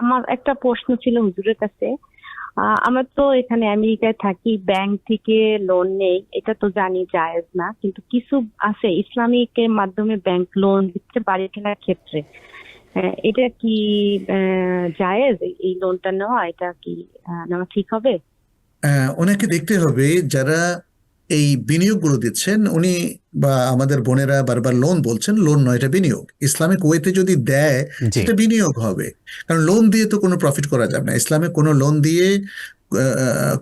আমার একটা প্রশ্ন ছিল হুজুরের কাছে। আমরা তো এখানে আমেরিকায় থাকি ব্যাংক থেকে লোন নেই, এটা তো জানি জায়েজ না, কিন্তু কিছু আছে ইসলামিকের মাধ্যমে ব্যাংক লোন দিতে পারে কেনার ক্ষেত্রে। এটা কি জায়েজ এই- লোনটা নেওয়া? এটা কি নেওয়া ঠিক হবে? ওনাকে দেখতে হবে যারা এই বিনিয়োগগুলো দিচ্ছেন উনি বা আমাদের বোনেরা বারবার লোন বলছেন লোন নয় এটা বিনিয়োগ। ইসলামিক ওয়েতে যদি দেয় সেটা বিনিয়োগ হবে। কারণ লোন দিয়ে তো কোনো প্রফিট করা যাবে না। ইসলামে কোনো লোন দিয়ে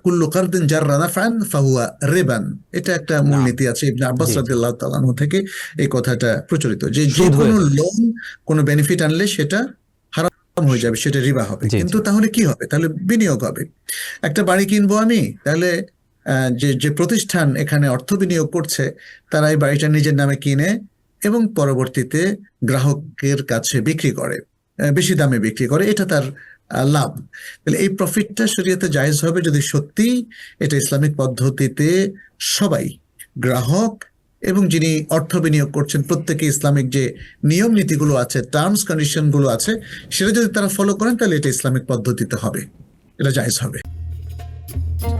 কুল্লু কারদিন যার রানাফান ফাহুয়া রেবান। এটা একটা মূলনীতি আছে ইবনে আব্বাস তাআলা আনহু থেকে এই কথাটা প্রচলিত যে যে কোনো লোন কোনো বেনিফিট আনলে সেটা হারাম হয়ে যাবে সেটা রিবা হবে। কিন্তু তাহলে কি হবে? তাহলে বিনিয়োগ হবে। একটা বাড়ি কিনবো আমি তাহলে যে যে প্রতিষ্ঠান এখানে অর্থ বিনিয়োগ করছে তারা এই বাড়িটা নিজের নামে কিনে এবং পরবর্তীতে গ্রাহকের কাছে বিক্রি করে বেশি দামে বিক্রি করে, এটা তার লাভ। তাহলে এই প্রফিটটা শরীয়তে জায়জ হবে যদি সত্যি এটা ইসলামিক পদ্ধতিতে সবাই, গ্রাহক এবং যিনি অর্থ বিনিয়োগ করছেন, প্রত্যেকে ইসলামিক যে নিয়ম নীতিগুলো আছে টার্মস কন্ডিশনগুলো আছে, সেটা যদি তারা ফলো করেন, তাহলে এটা ইসলামিক পদ্ধতিতে হবে, এটা জায়জ হবে।